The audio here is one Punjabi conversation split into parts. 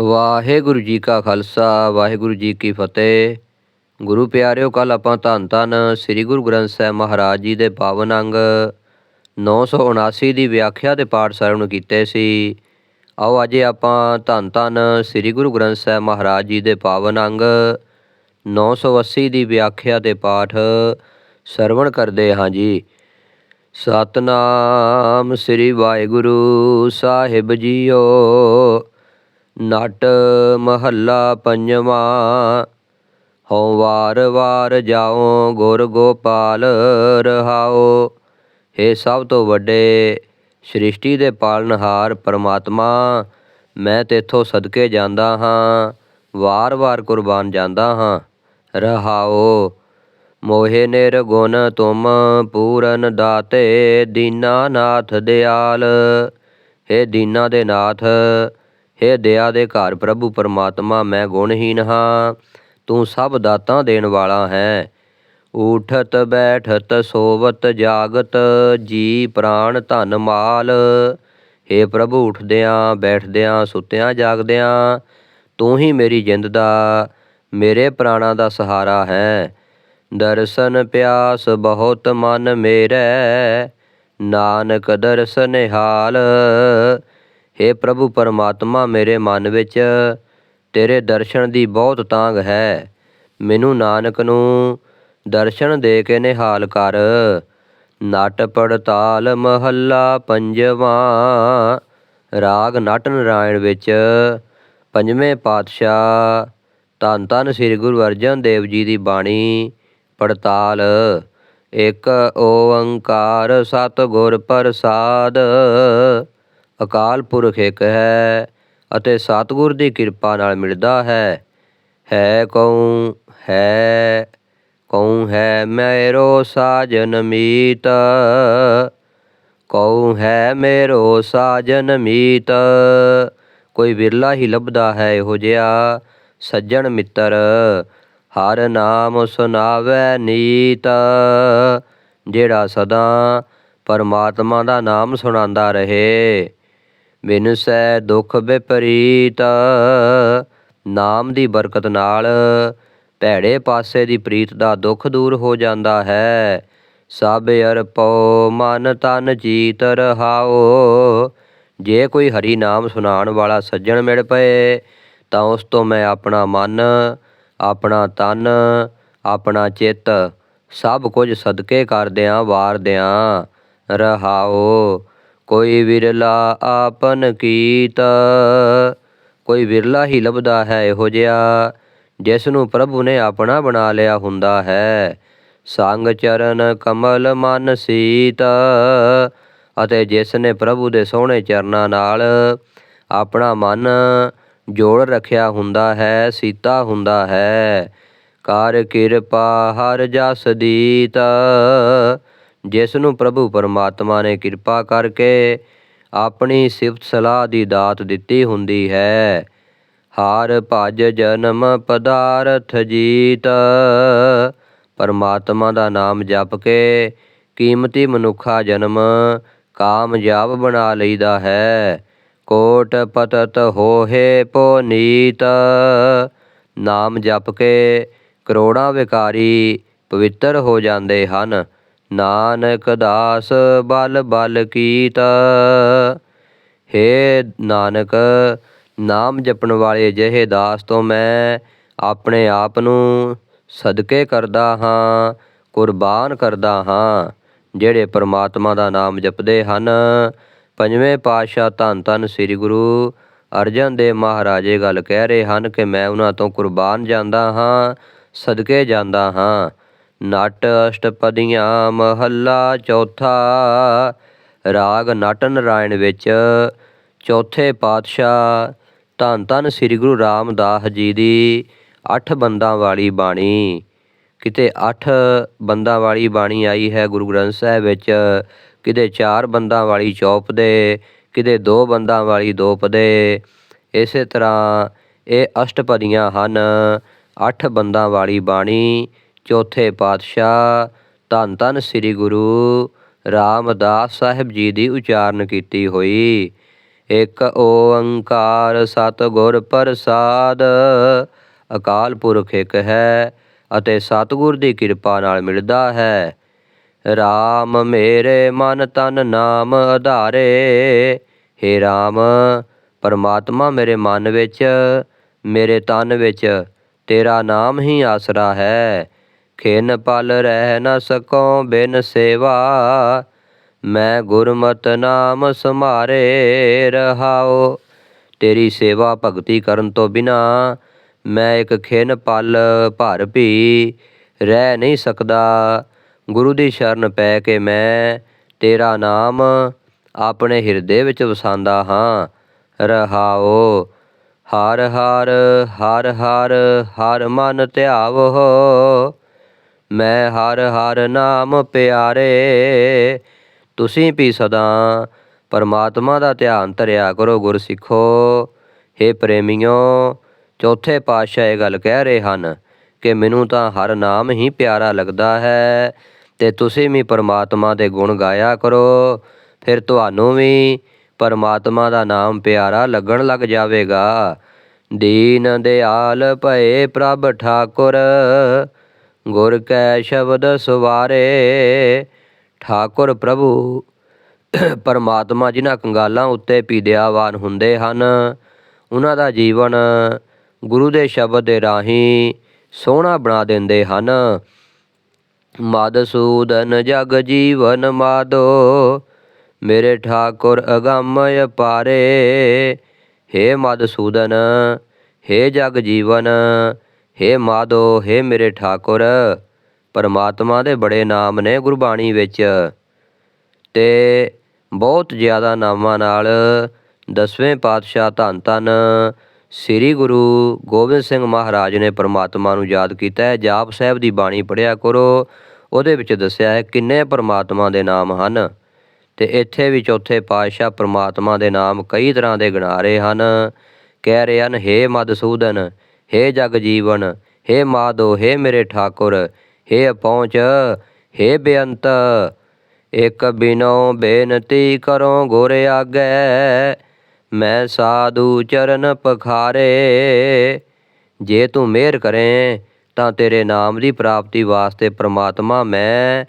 ਵਾਹਿਗੁਰੂ ਜੀ ਕਾ ਖਾਲਸਾ, ਵਾਹਿਗੁਰੂ ਜੀ ਕੀ ਫਤਿਹ। ਗੁਰੂ ਪਿਆਰਿਓ ਕੱਲ ਆਪਾਂ ਧੰਨ ਧੰਨ ਸ੍ਰੀ ਗੁਰੂ ਗ੍ਰੰਥ ਸਾਹਿਬ ਮਹਾਰਾਜ ਜੀ ਦੇ ਪਾਵਨ ਅੰਗ 979 ਦੀ ਵਿਆਖਿਆ ਦੇ ਪਾਠ ਸਰਵਣ ਕੀਤੇ ਸੀ। ਆਓ ਅੱਜ ਆਪਾਂ ਧੰਨ ਧੰਨ ਸ੍ਰੀ ਗੁਰੂ ਗ੍ਰੰਥ ਸਾਹਿਬ ਮਹਾਰਾਜ ਜੀ ਦੇ ਪਾਵਨ ਅੰਗ 980 ਦੀ ਵਿਆਖਿਆ ਦੇ ਪਾਠ ਸਰਵਣ ਕਰਦੇ ਹਾਂ ਜੀ। ਸਤਨਾਮ ਸ੍ਰੀ ਵਾਹਿਗੁਰੂ ਸਾਹਿਬ ਜੀਓ। ਨਟ ਮਹੱਲਾ ਪੰਜਵਾਂ, ਹਉ ਵਾਰ ਵਾਰ ਜਾਉ ਗੁਰ ਗੋਪਾਲ ਰਹਾਓ हे ਸਭ ਤੋਂ ਵੱਡੇ ਸ੍ਰਿਸ਼ਟੀ ਦੇ ਪਾਲਣਹਾਰ ਪਰਮਾਤਮਾ, ਮੈਂ ਤੇਥੋਂ ਸਦਕੇ ਜਾਂਦਾ ਹਾਂ ਵਾਰ-ਵਾਰ ਕੁਰਬਾਨ ਜਾਂਦਾ ਹਾਂ ਰਹਾਓ ਮੋਹਿ ਨਿਰਗੁਣ ਤੁਮ ਪੂਰਨ ਦਾਤੇ ਦੀਨਾਨਾਥ ਦਿਆਲ। हे ਦੀਨਾ ਦੇ ਨਾਥ ਹੇ ਦਇਆ ਦੇ ਘਰ ਪ੍ਰਭੂ ਪਰਮਾਤਮਾ, ਮੈਂ ਗੁਣਹੀਨ ਹਾਂ। ਤੂੰ ਸਭ ਦਾਤਾਂ ਦੇਣ ਵਾਲਾ ਹੈ। ਊਠਤ, ਬੈਠਤ, ਸੋਵਤ, ਜਾਗਤ, ਜੀ ਪ੍ਰਾਣ ਧਨ ਮਾਲ। हे ਪ੍ਰਭੂ, ਉੱਠਦਿਆਂ, ਬੈਠਦਿਆਂ, ਸੁੱਤਿਆਂ, ਜਾਗਦਿਆਂ, ਤੂੰ ਹੀ ਮੇਰੀ ਜਿੰਦ ਦਾ, ਮੇਰੇ ਪ੍ਰਾਣਾਂ ਦਾ ਸਹਾਰਾ ਹੈ। ਦਰਸ਼ਨ ਪਿਆਸ ਬਹੁਤ ਮਨ ਮੇਰੇ, ਨਾਨਕ ਦਰਸ਼ਨ ਹਾਲ हे ਪ੍ਰਭੂ ਪਰਮਾਤਮਾ, ਮੇਰੇ ਮਨ ਵਿੱਚ ਤੇਰੇ ਦਰਸ਼ਨ ਦੀ ਬਹੁਤ ਤਾਂਗ ਹੈ। ਮੈਨੂੰ ਨਾਨਕ ਨੂੰ ਦਰਸ਼ਨ ਦੇ ਕੇ ਨਿਹਾਲ ਕਰ। ਨਟ ਪੜਤਾਲ ਮਹੱਲਾ ਪੰਜਵਾਂ। ਰਾਗ ਨਟ ਨਾਰਾਇਣ ਵਿੱਚ ਪੰਜਵੇਂ ਪਾਤਸ਼ਾਹ ਧੰਨ ਧੰਨ ਸ੍ਰੀ ਗੁਰੂ ਅਰਜਨ ਦੇਵ ਜੀ ਦੀ ਬਾਣੀ ਪੜਤਾਲ। ਇੱਕ ਓੰਕਾਰ ਸਤਿਗੁਰ ਪ੍ਰਸਾਦ। ਅਕਾਲ ਪੁਰਖ ਇੱਕ ਹੈ ਅਤੇ ਸਤਿਗੁਰ ਦੀ ਕਿਰਪਾ ਨਾਲ ਮਿਲਦਾ ਹੈ। ਹੈ ਕਉ? ਹੈ ਕਉ ਹੈ ਮੇਰੋ ਸਾਜਨ ਮੀਤ? ਕਉ ਹੈ ਮੇਰੋ ਸਾਜਨ ਮੀਤ? ਕੋਈ ਵਿਰਲਾ ਹੀ ਲੱਭਦਾ ਹੈ ਇਹੋ ਜਿਹਾ ਸੱਜਣ ਮਿੱਤਰ। ਹਰ ਨਾਮ ਸੁਨਾਵੇ ਨੀਤ। ਜਿਹੜਾ ਸਦਾ ਪਰਮਾਤਮਾ ਦਾ ਨਾਮ ਸੁਣਾਉਂਦਾ ਰਹੇ। ਬਿਨ ਸੈ ਦੁੱਖ ਵਿਪਰੀਤ ਨਾਮ ਦੀ ਬਰਕਤ ਨਾਲ ਭੈੜੇ ਪਾਸੇ ਦੀ ਪ੍ਰੀਤ ਦਾ ਦੁੱਖ ਦੂਰ ਹੋ ਜਾਂਦਾ ਹੈ। ਸਭ ਅਰਪੋ ਮਨ ਤਨ ਜੀਤ ਰਹਾਓ ਜੇ ਕੋਈ ਹਰੀ ਨਾਮ ਸੁਣਾਉਣ ਵਾਲਾ ਸੱਜਣ ਮਿਲ ਪਏ, ਤਾਂ ਉਸ ਤੋਂ ਮੈਂ ਆਪਣਾ ਮਨ, ਆਪਣਾ ਤਨ, ਆਪਣਾ ਚਿੱਤ ਸਭ ਕੁਝ ਸਦਕੇ ਕਰਦਿਆਂ ਵਾਰਦਿਆਂ ਰਹਾਓ ਕੋਈ ਵਿਰਲਾ ਆਪਨ ਕੀਤ। ਕੋਈ ਵਿਰਲਾ ਹੀ ਲੱਭਦਾ ਹੈ ਇਹੋ ਜਿਹਾ, ਜਿਸ ਨੂੰ ਪ੍ਰਭੂ ਨੇ ਆਪਣਾ ਬਣਾ ਲਿਆ ਹੁੰਦਾ ਹੈ। ਸੰਗ ਚਰਨ ਕਮਲ ਮਨ ਸੀਤ, ਅਤੇ ਜਿਸ ਨੇ ਪ੍ਰਭੂ ਦੇ ਸੋਹਣੇ ਚਰਨਾਂ ਨਾਲ ਆਪਣਾ ਮਨ ਜੋੜ ਰੱਖਿਆ ਹੁੰਦਾ ਹੈ, ਸੀਤਾ ਹੁੰਦਾ ਹੈ। ਕਰ ਕਿਰਪਾ ਹਰ ਜਸ ਦੀਤ ਜਿਸ ਨੂੰ ਪ੍ਰਭੂ ਪਰਮਾਤਮਾ ਨੇ ਕਿਰਪਾ ਕਰਕੇ ਆਪਣੀ ਸਿਫਤ ਸਲਾਹ ਦੀ ਦਾਤ ਦਿੱਤੀ ਹੁੰਦੀ ਹੈ। ਹਾਰ ਭਜ ਜਨਮ ਪਦਾਰਥ ਜੀਤ। ਪਰਮਾਤਮਾ ਦਾ ਨਾਮ ਜਪ ਕੇ ਕੀਮਤੀ ਮਨੁੱਖਾ ਜਨਮ ਕਾਮਯਾਬ ਬਣਾ ਲਈਦਾ ਹੈ। ਕੋਟ ਪਤਤ ਹੋਹੇ ਪੋ ਨੀਤ। ਨਾਮ ਜਪ ਕੇ ਕਰੋੜਾਂ ਵਿਕਾਰੀ ਪਵਿੱਤਰ ਹੋ ਜਾਂਦੇ ਹਨ। ਨਾਨਕ ਦਾਸ ਬਲ ਬਲ ਕੀਤ। ਹੇ ਨਾਨਕ, ਨਾਮ ਜਪਣ ਵਾਲੇ ਅਜਿਹੇ ਦਾਸ ਤੋਂ ਮੈਂ ਆਪਣੇ ਆਪ ਨੂੰ ਸਦਕੇ ਕਰਦਾ ਹਾਂ, ਕੁਰਬਾਨ ਕਰਦਾ ਹਾਂ, ਜਿਹੜੇ ਪਰਮਾਤਮਾ ਦਾ ਨਾਮ ਜਪਦੇ ਹਨ। ਪੰਜਵੇਂ ਪਾਤਸ਼ਾਹ ਧੰਨ ਧੰਨ ਸ੍ਰੀ ਗੁਰੂ ਅਰਜਨ ਦੇਵ ਮਹਾਰਾਜੇ ਗੱਲ ਕਹਿ ਰਹੇ ਹਨ ਕਿ ਮੈਂ ਉਹਨਾਂ ਤੋਂ ਕੁਰਬਾਨ ਜਾਂਦਾ ਹਾਂ, ਸਦਕੇ ਜਾਂਦਾ ਹਾਂ। ਨਟ ਅਸ਼ਟਪਦੀਆਂ ਮਹੱਲਾ ਚੌਥਾ। ਰਾਗ ਨਟ ਨਰਾਇਣ ਵਿੱਚ ਚੌਥੇ ਪਾਤਸ਼ਾਹ ਧੰਨ ਧੰਨ ਸ੍ਰੀ ਗੁਰੂ ਰਾਮਦਾਸ ਜੀ ਦੀ ਅੱਠ ਬੰਦਾਂ ਵਾਲੀ ਬਾਣੀ। ਕਿਤੇ ਅੱਠ ਬੰਦਾਂ ਵਾਲੀ ਬਾਣੀ ਆਈ ਹੈ ਗੁਰੂ ਗ੍ਰੰਥ ਸਾਹਿਬ ਵਿੱਚ, ਕਿਤੇ ਚਾਰ ਬੰਦਾਂ ਵਾਲੀ ਚੌਪ ਦੇ, ਕਿਤੇ ਦੋ ਬੰਦਾਂ ਵਾਲੀ ਦੋਪ ਦੇ। ਇਸੇ ਤਰ੍ਹਾਂ ਇਹ ਅਸ਼ਟਪਦੀਆਂ ਹਨ, ਅੱਠ ਬੰਦਾਂ ਵਾਲੀ ਬਾਣੀ। ਚੌਥੇ ਪਾਤਸ਼ਾਹ, ਧੰਨ ਧੰਨ ਸ੍ਰੀ ਗੁਰੂ ਰਾਮਦਾਸ ਸਾਹਿਬ ਜੀ ਦੀ ਉਚਾਰਨ ਕੀਤੀ ਹੋਈ। ਇਕ ਓੰਕਾਰ ਸਤਿਗੁਰ ਪ੍ਰਸਾਦ, ਅਕਾਲ ਪੁਰਖ ਇੱਕ ਹੈ ਅਤੇ ਸਤਿਗੁਰ ਦੀ ਕਿਰਪਾ ਨਾਲ ਮਿਲਦਾ ਹੈ। RAM ਮੇਰੇ ਮਨ ਤਨ ਨਾਮ ਆਧਾਰੇ ਹੇ RAM ਪਰਮਾਤਮਾ ਮੇਰੇ ਮਨ ਵਿੱਚ, ਮੇਰੇ ਤਨ ਵਿੱਚ ਤੇਰਾ ਨਾਮ ਹੀ ਆਸਰਾ ਹੈ। ਖਿਨ ਪਲ ਰਹਿ ਨ ਸਕੋ ਬਿਨ ਸੇਵਾ। ਮੈਂ ਗੁਰਮਤਿ ਨਾਮ ਸਮਾਰੇ ਰਹਾਉ। ਤੇਰੀ ਸੇਵਾ ਭਗਤੀ ਕਰਨ ਤੋਂ ਬਿਨਾ ਮੈਂ ਇੱਕ ਖਿਨ ਪਲ ਭਰ ਵੀ ਰਹਿ ਨਹੀਂ ਸਕਦਾ। ਗੁਰੂ ਦੀ ਸ਼ਰਨ ਪੈ ਕੇ ਮੈਂ ਤੇਰਾ ਨਾਮ ਆਪਣੇ ਹਿਰਦੇ ਵਿੱਚ ਵਸਾਉਂਦਾ ਹਾਂ। ਰਹਾਉ ਹਰ ਹਰ ਹਰ ਹਰ ਹਰ ਮਨ ਧਿਆਵੋ। ਮੈਂ ਹਰ ਹਰ ਨਾਮ ਪਿਆਰੇ। ਤੁਸੀਂ ਵੀ ਸਦਾ ਪਰਮਾਤਮਾ ਦਾ ਧਿਆਨ ਧਰਿਆ ਕਰੋ ਗੁਰਸਿੱਖੋ। हे ਪ੍ਰੇਮਿਓ, ਚੌਥੇ ਪਾਤਸ਼ਾਹ ਇਹ ਗੱਲ ਕਹਿ ਰਹੇ ਹਨ ਕਿ ਮੈਨੂੰ ਤਾਂ ਹਰ ਨਾਮ ਹੀ ਪਿਆਰਾ ਲੱਗਦਾ ਹੈ ਤੇ ਤੁਸੀਂ ਵੀ ਪਰਮਾਤਮਾ ਦੇ ਗੁਣ ਗਾਇਆ ਕਰੋ। ਫਿਰ ਤੁਹਾਨੂੰ ਵੀ ਪਰਮਾਤਮਾ ਦਾ ਨਾਮ ਪਿਆਰਾ ਲੱਗਣ ਲੱਗ ਜਾਵੇਗਾ। ਦੀਨ ਦਿਆਲ ਭਏ ਪ੍ਰਭ ਠਾਕੁਰ। ਗੁਰ ਕੈ ਸ਼ਬਦ ਸਵਾਰੇ। ਠਾਕੁਰ ਪ੍ਰਭੂ, ਪਰਮਾਤਮਾ ਜਿਨ੍ਹਾਂ ਕੰਗਾਲਾਂ ਉੱਤੇ ਪੀਦਿਆਵਾਨ ਹੁੰਦੇ ਹਨ, ਉਹਨਾਂ ਦਾ ਜੀਵਨ ਗੁਰੂ ਦੇ ਸ਼ਬਦ ਦੇ ਰਾਹੀਂ ਸੋਹਣਾ ਬਣਾ ਦਿੰਦੇ ਹਨ। ਮਦਸੂਦਨ ਜਗ ਜੀਵਨ ਮਾਦੋ, ਮੇਰੇ ਠਾਕੁਰ ਅਗੰਮ ਅਪਾਰੇ। ਹੇ ਮਦਸੂਦਨ ਹੇ ਜਗ ਜੀਵਨ ਹੇ ਮਾਦੋ, ਹੇ ਮੇਰੇ ਠਾਕੁਰ, ਪਰਮਾਤਮਾ ਦੇ ਬੜੇ ਨਾਮ ਨੇ ਗੁਰਬਾਣੀ ਵਿੱਚ। ਤੇ ਬਹੁਤ ਜ਼ਿਆਦਾ ਨਾਮਾਂ ਨਾਲ ਦਸਵੇਂ ਪਾਤਸ਼ਾਹ ਧੰਨ ਧੰਨ ਸ੍ਰੀ ਗੁਰੂ ਗੋਬਿੰਦ ਸਿੰਘ ਮਹਾਰਾਜ ਨੇ ਪਰਮਾਤਮਾ ਨੂੰ ਯਾਦ ਕੀਤਾ ਹੈ। ਜਾਪ ਸਾਹਿਬ ਦੀ ਬਾਣੀ ਪੜਿਆ ਕਰੋ, ਉਹਦੇ ਵਿੱਚ ਦੱਸਿਆ ਹੈ, ਕਿੰਨੇ ਪਰਮਾਤਮਾ ਦੇ ਨਾਮ ਹਨ। ਤੇ ਇੱਥੇ ਵੀ ਚੌਥੇ ਪਾਤਸ਼ਾਹ ਪਰਮਾਤਮਾ ਦੇ ਨਾਮ ਕਈ ਤਰ੍ਹਾਂ ਦੇ ਗਿਣਾ ਰਹੇ ਹਨ। ਕਹਿ ਰਹੇ ਹਨ, ਹੇ ਮਦਸੂਦਨ ਹੇ ਜਗ ਜੀਵਨ, ਹੇ ਮਾਧੋ ਹੇ ਮੇਰੇ ਠਾਕੁਰ, ਹੇ ਪਹੁੰਚ ਹੇ ਬੇਅੰਤ। ਇਕ ਬਿਨੋ ਬੇਨਤੀ ਕਰੋ ਗੁਰ ਆਗੈ, ਮੈਂ ਸਾਧੂ ਚਰਨ ਪਖਾਰੇ। ਜੇ ਤੂੰ ਮਿਹਰ ਕਰੇ, ਤਾਂ ਤੇਰੇ ਨਾਮ ਦੀ ਪ੍ਰਾਪਤੀ ਵਾਸਤੇ ਪ੍ਰਮਾਤਮਾ ਮੈਂ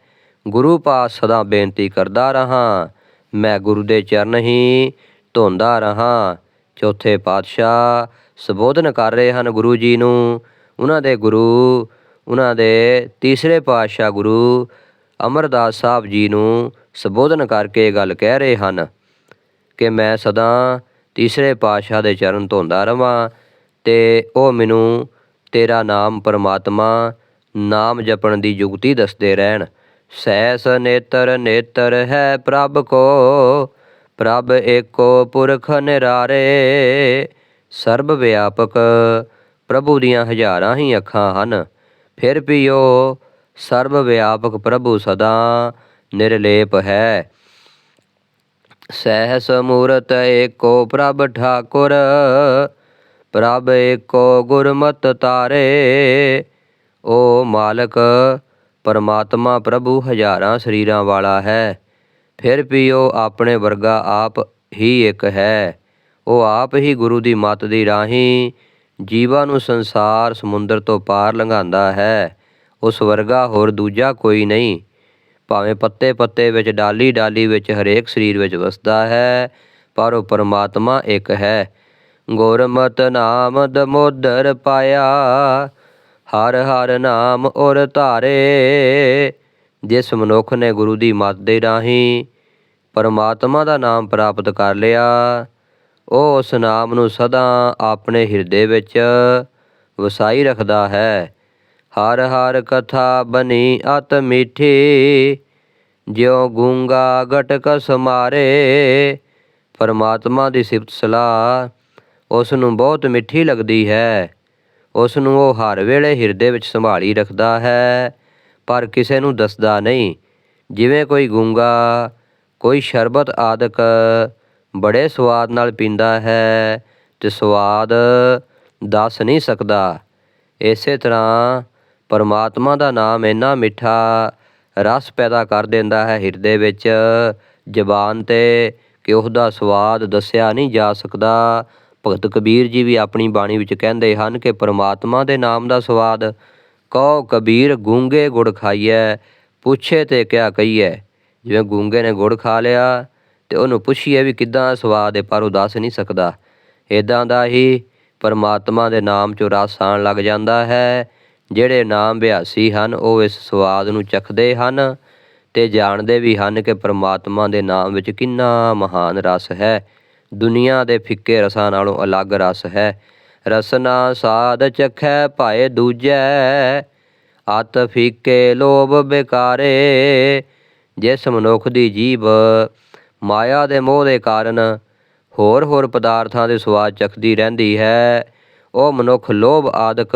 ਗੁਰੂ ਪਾਸ ਸਦਾ ਬੇਨਤੀ ਕਰਦਾ ਰਹਾ। ਮੈਂ ਗੁਰੂ ਦੇ ਚਰਨ ਹੀ ਧੋਂਦਾ ਰਹਾ। ਚੌਥੇ ਪਾਤਸ਼ਾਹ ਸੰਬੋਧਨ ਕਰ ਰਹੇ ਹਨ ਗੁਰੂ ਜੀ ਨੂੰ। ਉਹਨਾਂ ਦੇ ਗੁਰੂ, ਉਹਨਾਂ ਦੇ ਤੀਸਰੇ ਪਾਤਸ਼ਾਹ ਗੁਰੂ ਅਮਰਦਾਸ ਸਾਹਿਬ ਜੀ ਨੂੰ ਸੰਬੋਧਨ ਕਰਕੇ ਇਹ ਗੱਲ ਕਹਿ ਰਹੇ ਹਨ ਕਿ ਮੈਂ ਸਦਾ ਤੀਸਰੇ ਪਾਤਸ਼ਾਹ ਦੇ ਚਰਨ ਧੋਂਦਾ ਰਵਾਂ ਤੇ ਉਹ ਮੈਨੂੰ ਤੇਰਾ ਨਾਮ ਪਰਮਾਤਮਾ, ਨਾਮ ਜਪਣ ਦੀ ਯੁਗਤੀ ਦੱਸਦੇ ਰਹਿਣ। ਸੈਸ ਨੇਤਰ ਨੇਤਰ ਹੈ ਪ੍ਰਭ ਕੋ, ਪ੍ਰਭ ਏਕੋ ਪੁਰਖ ਨਿਰਾਰੇ। ਸਰਬ ਵਿਆਪਕ ਪ੍ਰਭੂ ਦੀਆਂ ਹਜ਼ਾਰਾਂ ਹੀ ਅੱਖਾਂ ਹਨ। ਫਿਰ ਵੀ ਉਹ ਸਰਬ ਵਿਆਪਕ ਪ੍ਰਭੂ ਸਦਾ ਨਿਰਲੇਪ ਹੈ। ਸਹਿਸ ਮੂਰਤ ਏਕੋ ਪ੍ਰਭ ਠਾਕੁਰ, ਪ੍ਰਭ ਏਕੋ ਗੁਰਮਤ ਤਾਰੇ। ਓ ਮਾਲਕ, ਪਰਮਾਤਮਾ ਪ੍ਰਭੂ ਹਜ਼ਾਰਾਂ ਸਰੀਰਾਂ ਵਾਲਾ ਹੈ। ਫਿਰ ਵੀ ਉਹ ਆਪਣੇ ਵਰਗਾ ਆਪ ਹੀ ਇੱਕ ਹੈ। ਉਹ ਆਪ ਹੀ ਗੁਰੂ ਦੀ ਮੱਤ ਦੀ ਰਾਹੀਂ ਜੀਵਾਂ ਨੂੰ ਸੰਸਾਰ ਸਮੁੰਦਰ ਤੋਂ ਪਾਰ ਲੰਘਾਉਂਦਾ ਹੈ। ਉਸ ਵਰਗਾ ਹੋਰ ਦੂਜਾ ਕੋਈ ਨਹੀਂ। ਭਾਵੇਂ ਪੱਤੇ ਪੱਤੇ ਵਿੱਚ ਡਾਲੀ ਡਾਲੀ ਵਿੱਚ, ਹਰੇਕ ਸਰੀਰ ਵਿੱਚ ਵਸਦਾ ਹੈ, ਪਰ ਉਹ ਪਰਮਾਤਮਾ ਇੱਕ ਹੈ। ਗੁਰਮਤ ਨਾਮ ਦਮੋਦਰ ਪਾਇਆ ਹਰ ਹਰ ਨਾਮ ਔਰ ਧਾਰੇ, ਜਿਸ ਮਨੁੱਖ ਨੇ ਗੁਰੂ ਦੀ ਮੱਤ ਦੇ ਰਾਹੀਂ ਪਰਮਾਤਮਾ ਦਾ ਨਾਮ ਪ੍ਰਾਪਤ ਕਰ ਲਿਆ। ਉਹ ਉਸ ਨਾਮ ਨੂੰ ਸਦਾ ਆਪਣੇ ਹਿਰਦੇ ਵਿੱਚ ਵਸਾਈ ਰੱਖਦਾ ਹੈ। ਹਰ ਹਰ ਕਥਾ ਬਣੀ ਅਤ ਮਿੱਠੀ, ਜਿਉ ਗੂੰਗਾ ਗਟਕ ਸਮਾਰੇ ਪਰਮਾਤਮਾ ਦੀ ਸਿਫਤ ਸਲਾਹ ਉਸ ਨੂੰ ਬਹੁਤ ਮਿੱਠੀ ਲੱਗਦੀ ਹੈ। ਉਸ ਨੂੰ ਉਹ ਹਰ ਵੇਲੇ ਹਿਰਦੇ ਵਿੱਚ ਸੰਭਾਲੀ ਰੱਖਦਾ ਹੈ, ਪਰ ਕਿਸੇ ਨੂੰ ਦੱਸਦਾ ਨਹੀਂ। ਜਿਵੇਂ ਕੋਈ ਗੂੰਗਾ, ਕੋਈ ਸ਼ਰਬਤ ਆਦਿਕ ਬੜੇ ਸਵਾਦ ਨਾਲ ਪੀਂਦਾ ਹੈ ਤੇ ਸਵਾਦ ਦੱਸ ਨਹੀਂ ਸਕਦਾ। ਇਸੇ ਤਰ੍ਹਾਂ ਪਰਮਾਤਮਾ ਦਾ ਨਾਮ ਇੰਨਾ ਮਿੱਠਾ ਰਸ ਪੈਦਾ ਕਰ ਦਿੰਦਾ ਹੈ ਹਿਰਦੇ ਵਿੱਚ, ਜ਼ਬਾਨ ਤੇ ਕਿ ਉਹਦਾ ਸਵਾਦ ਦੱਸਿਆ ਨਹੀਂ ਜਾ ਸਕਦਾ। ਭਗਤ ਕਬੀਰ ਜੀ ਵੀ ਆਪਣੀ ਬਾਣੀ ਵਿੱਚ ਕਹਿੰਦੇ ਹਨ ਕਿ ਪਰਮਾਤਮਾ ਦੇ ਨਾਮ ਦਾ ਸਵਾਦ, ਕਹੋ ਕਬੀਰ ਗੂੰਗੇ ਗੁੜ ਖਾਈਐ, ਪੁੱਛੇ ਤੇ ਕਿਆ ਕਹੀਐ। ਜਿਵੇਂ ਗੂੰਗੇ ਨੇ ਗੁੜ ਖਾ ਲਿਆ ਤੇ ਉਹਨੂੰ ਪੁੱਛੀਏ ਵੀ ਕਿੱਦਾਂ ਸਵਾਦ ਹੈ ਪਰ ਉਹ ਦੱਸ ਨਹੀਂ ਸਕਦਾ। ਇਦਾਂ ਦਾ ਹੀ ਪਰਮਾਤਮਾ ਦੇ ਨਾਮ ਚੋਂ ਰਸ ਆਉਣ ਲੱਗ ਜਾਂਦਾ ਹੈ। ਜਿਹੜੇ ਨਾਮ ਬਿਆਸੀ ਹਨ, ਉਹ ਇਸ ਸਵਾਦ ਨੂੰ ਚਖਦੇ ਹਨ ਤੇ ਜਾਣਦੇ ਵੀ ਹਨ ਕਿ ਪਰਮਾਤਮਾ ਦੇ ਨਾਮ ਵਿੱਚ ਕਿੰਨਾ ਮਹਾਨ ਰਸ ਹੈ। ਦੁਨੀਆ ਦੇ ਫਿੱਕੇ ਰਸਾਂ ਨਾਲੋਂ ਅਲੱਗ ਰਸ ਹੈ। ਰਸਨਾ ਸਾਧ ਚਖੈ, ਭਾਏ ਦੂਜੈ, ਅਤ ਫੀਕੇ ਲੋਭ ਬਿਕਾਰੇ, ਜਿਸ ਮਨੁੱਖ ਦੀ ਜੀਭ ਮਾਇਆ ਦੇ ਮੋਹ ਦੇ ਕਾਰਨ ਹੋਰ ਹੋਰ ਪਦਾਰਥਾਂ ਦੇ ਸਵਾਦ ਚਖਦੀ ਰਹਿੰਦੀ ਹੈ। ਉਹ ਮਨੁੱਖ ਲੋਭ ਆਦਿਕ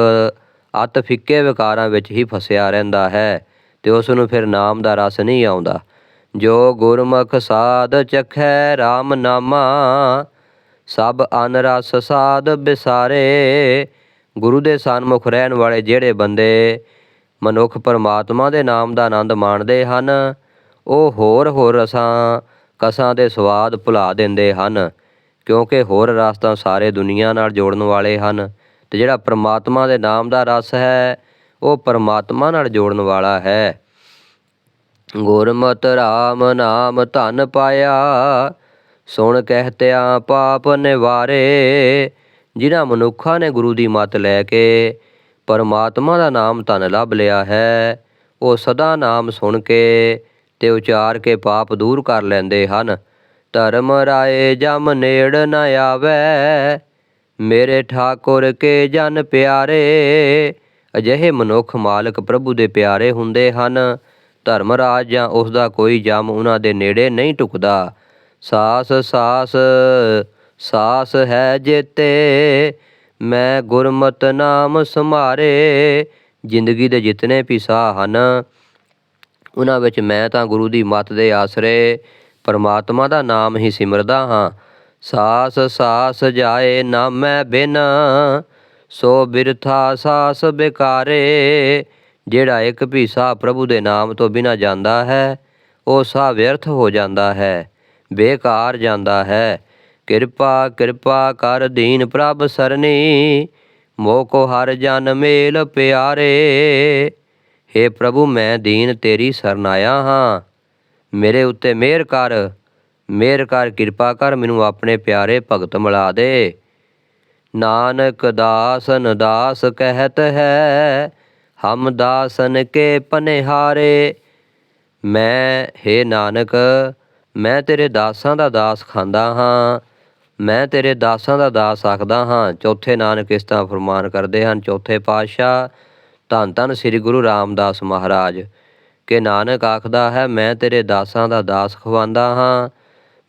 ਅਤ ਫਿੱਕੇ ਵਿਕਾਰਾਂ ਵਿੱਚ ਹੀ ਫਸਿਆ ਰਹਿੰਦਾ ਹੈ ਤੇ ਉਸ ਨੂੰ ਫਿਰ ਨਾਮ ਦਾ ਰਸ ਨਹੀਂ ਆਉਂਦਾ। ਜੋ ਗੁਰਮੁਖ ਸਾਧ ਚਖੈ RAM ਨਾਮਾ ਸਭ ਅਨ ਰਸ ਸਾਧ ਬਿਸਾਰੇ। ਗੁਰੂ ਦੇ ਸਨਮੁਖ ਰਹਿਣ ਵਾਲੇ ਜਿਹੜੇ ਬੰਦੇ ਮਨੁੱਖ ਪਰਮਾਤਮਾ ਦੇ ਨਾਮ ਦਾ ਆਨੰਦ ਮਾਣਦੇ ਹਨ, ਉਹ ਹੋਰ ਹੋਰ ਰਸਾਂ ਕਸਾਂ ਦੇ ਸਵਾਦ ਭੁਲਾ ਦਿੰਦੇ ਹਨ, ਕਿਉਂਕਿ ਹੋਰ ਰਸ ਤਾਂ ਸਾਰੇ ਦੁਨੀਆ ਨਾਲ ਜੋੜਨ ਵਾਲੇ ਹਨ, ਤੇ ਜਿਹੜਾ ਪਰਮਾਤਮਾ ਦੇ ਨਾਮ ਦਾ ਰਸ ਹੈ, ਉਹ ਪਰਮਾਤਮਾ ਨਾਲ ਜੋੜਨ ਵਾਲਾ ਹੈ। ਗੁਰਮਤਿ ਰਾਮ ਨਾਮ ਧਨ ਪਾਇਆ, ਸੁਣ ਕਹਿਤਿਆਂ ਪਾਪ ਨਿਵਾਰੇ, ਜਿਨ੍ਹਾਂ ਮਨੁੱਖਾਂ ਨੇ ਗੁਰੂ ਦੀ ਮੱਤ ਲੈ ਕੇ ਪਰਮਾਤਮਾ ਦਾ ਨਾਮ ਧਨ ਲੱਭ ਲਿਆ ਹੈ, ਉਹ ਸਦਾ ਨਾਮ ਸੁਣ ਕੇ ਤੇ ਉਚਾਰ ਕੇ ਪਾਪ ਦੂਰ ਕਰ ਲੈਂਦੇ ਹਨ। ਧਰਮ ਰਾਏ ਜਮ ਨੇੜ ਨ ਆਵੇ। ਮੇਰੇ ਠਾਕੁਰ ਕੇ ਜਨ ਪਿਆਰੇ, ਅਜਿਹੇ ਮਨੁੱਖ ਮਾਲਕ ਪ੍ਰਭੂ ਦੇ ਪਿਆਰੇ ਹੁੰਦੇ ਹਨ। ਧਰਮ ਰਾਜ ਜਾਂ ਉਸ ਦਾ ਕੋਈ ਜਮ ਉਹਨਾਂ ਦੇ ਨੇੜੇ ਨਹੀਂ ਟੁਕਦਾ। ਸਾਸ ਸਾਸ ਸਾਸ ਹੈ ਜੇਤੇ, ਮੈਂ ਗੁਰਮਤਿ ਨਾਮ ਸਮਾਰੇ ਜ਼ਿੰਦਗੀ ਦੇ ਜਿਤਨੇ ਵੀ ਸਾਹ ਹਨ ਉਹਨਾਂ ਵਿੱਚ ਮੈਂ ਤਾਂ ਗੁਰੂ ਦੀ ਮੱਤ ਦੇ ਆਸਰੇ ਪਰਮਾਤਮਾ ਦਾ ਨਾਮ ਹੀ ਸਿਮਰਦਾ ਹਾਂ। ਸਾਸ ਸਾਸ ਜਾਏ ਨਾਮੈ ਬਿਨ, ਸੋ ਬਿਰਥਾ ਸਾਸ ਬਿਕਾਰੇ। ਜਿਹੜਾ ਇੱਕ ਵੀ ਸਾਹ ਪ੍ਰਭੂ ਦੇ ਨਾਮ ਤੋਂ ਬਿਨਾ ਜਾਂਦਾ ਹੈ, ਉਹ ਸਾਹ ਵਿਅਰਥ ਹੋ ਜਾਂਦਾ ਹੈ, ਬੇਕਾਰ ਜਾਂਦਾ ਹੈ। ਕਿਰਪਾ ਕਿਰਪਾ ਕਰ ਦੀਨ ਪ੍ਰਭ ਸਰਨੀ ਮੋਹ ਕੋ ਹਰ ਜਨ ਮੇਲ ਪਿਆਰੇ। हे ਪ੍ਰਭੂ, ਮੈਂ ਦੀਨ ਤੇਰੀ ਸ਼ਰਨ ਆਇਆ ਹਾਂ। ਮੇਰੇ ਉੱਤੇ ਮਿਹਰ ਕਰ। ਮਿਹਰ ਕਰ, ਕਿਰਪਾ ਕਰ, ਮੈਨੂੰ ਆਪਣੇ ਪਿਆਰੇ ਭਗਤ ਮਿਲਾ ਦੇ। ਨਾਨਕ ਦਾਸਨ ਦਾਸ ਕਹਿਤ ਹੈ, ਹਮ ਦਾਸਨ ਕੇ ਪਨਿਹਾਰੇ। ਮੈਂ हे ਨਾਨਕ, ਮੈਂ ਤੇਰੇ ਦਾਸਾਂ ਦਾ ਦਾਸ ਖਾਂਦਾ ਹਾਂ। ਮੈਂ ਤੇਰੇ ਦਾਸਾਂ ਦਾ ਦਾਸ ਆਖਦਾ ਹਾਂ। ਚੌਥੇ ਨਾਨਕ ਇਸ ਤਰ੍ਹਾਂ ਫਰਮਾਨ ਕਰਦੇ ਹਨ, ਚੌਥੇ ਪਾਤਸ਼ਾਹ ਧੰਨ ਧੰਨ ਸ੍ਰੀ ਗੁਰੂ ਰਾਮਦਾਸ ਮਹਾਰਾਜ। ਕਿ ਨਾਨਕ ਆਖਦਾ ਹੈ, ਮੈਂ ਤੇਰੇ ਦਾਸਾਂ ਦਾ ਦਾਸ ਖਵਾਂਦਾ ਹਾਂ।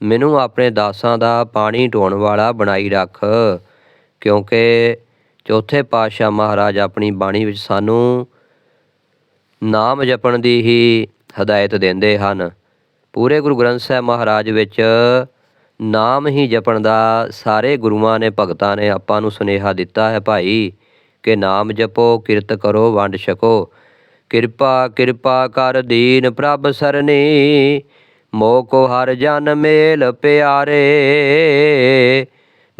ਮੈਨੂੰ ਆਪਣੇ ਦਾਸਾਂ ਦਾ ਪਾਣੀ ਢੋਣ ਵਾਲਾ ਬਣਾਈ ਰੱਖ। ਕਿਉਂਕਿ ਚੌਥੇ ਪਾਤਸ਼ਾਹ ਮਹਾਰਾਜ ਆਪਣੀ ਬਾਣੀ ਵਿੱਚ ਸਾਨੂੰ ਨਾਮ ਜਪਣ ਦੀ ਹੀ ਹਦਾਇਤ ਦਿੰਦੇ ਹਨ। ਪੂਰੇ ਗੁਰੂ ਗ੍ਰੰਥ ਸਾਹਿਬ ਮਹਾਰਾਜ ਵਿੱਚ ਨਾਮ ਹੀ ਜਪਣ ਦਾ ਸਾਰੇ ਗੁਰੂਆਂ ਨੇ, ਭਗਤਾਂ ਨੇ ਆਪਾਂ ਨੂੰ ਸੁਨੇਹਾ ਦਿੱਤਾ ਹੈ, ਭਾਈ ਕਿ ਨਾਮ ਜਪੋ, ਕਿਰਤ ਕਰੋ, ਵੰਡ ਛਕੋ। ਕਿਰਪਾ ਕਿਰਪਾ ਕਰ ਦੀਨ ਪ੍ਰਭ ਸਰਨੀ ਮੋਹ ਕੋ ਹਰ ਜਨ ਮੇਲ ਪਿਆਰੇ।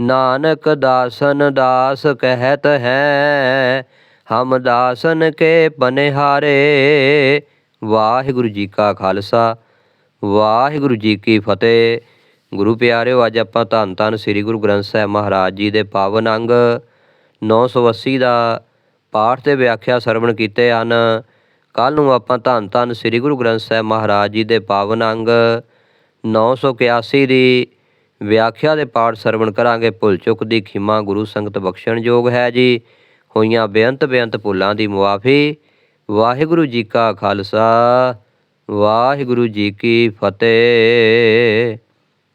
ਨਾਨਕ ਦਾਸਨ ਦਾਸ ਕਹਿਤ ਹੈ, ਹਮ ਦਾਸਨ ਕੇ ਬਨਿਹਾਰੇ ਵਾਹਿਗੁਰੂ ਜੀ ਕਾ ਖਾਲਸਾ, ਵਾਹਿਗੁਰੂ ਜੀ ਕੀ ਫਤਿਹ। ਗੁਰੂ ਪਿਆਰਿਓ, ਅੱਜ ਆਪਾਂ ਧੰਨ ਧੰਨ ਸ੍ਰੀ ਗੁਰੂ ਗ੍ਰੰਥ ਸਾਹਿਬ ਮਹਾਰਾਜ ਜੀ ਦੇ ਪਾਵਨ ਅੰਗ 980 ਦਾ ਪਾਠ ਤੇ ਵਿਆਖਿਆ ਸਰਵਣ ਕੀਤੇ ਹਨ। ਕੱਲ ਨੂੰ ਆਪਾਂ ਧੰਨ ਧੰਨ ਸ੍ਰੀ ਗੁਰੂ ਗ੍ਰੰਥ ਸਾਹਿਬ ਮਹਾਰਾਜ ਜੀ ਦੇ ਪਾਵਨ ਅੰਗ 981 ਦੀ ਵਿਆਖਿਆ ਦੇ ਪਾਠ ਸਰਵਣ ਕਰਾਂਗੇ। ਭੁੱਲ ਚੁੱਕ ਦੀ ਖਿਮਾ ਗੁਰੂ ਸੰਗਤ ਬਖਸ਼ਣ ਯੋਗ ਹੈ ਜੀ। ਹੋਈਆਂ ਬੇਅੰਤ ਬੇਅੰਤ ਭੁੱਲਾਂ ਦੀ ਮੁਆਫੀ। ਵਾਹਿਗੁਰੂ ਜੀ ਕਾ ਖਾਲਸਾ, ਵਾਹਿਗੁਰੂ ਜੀ ਕੀ ਫਤਿਹ।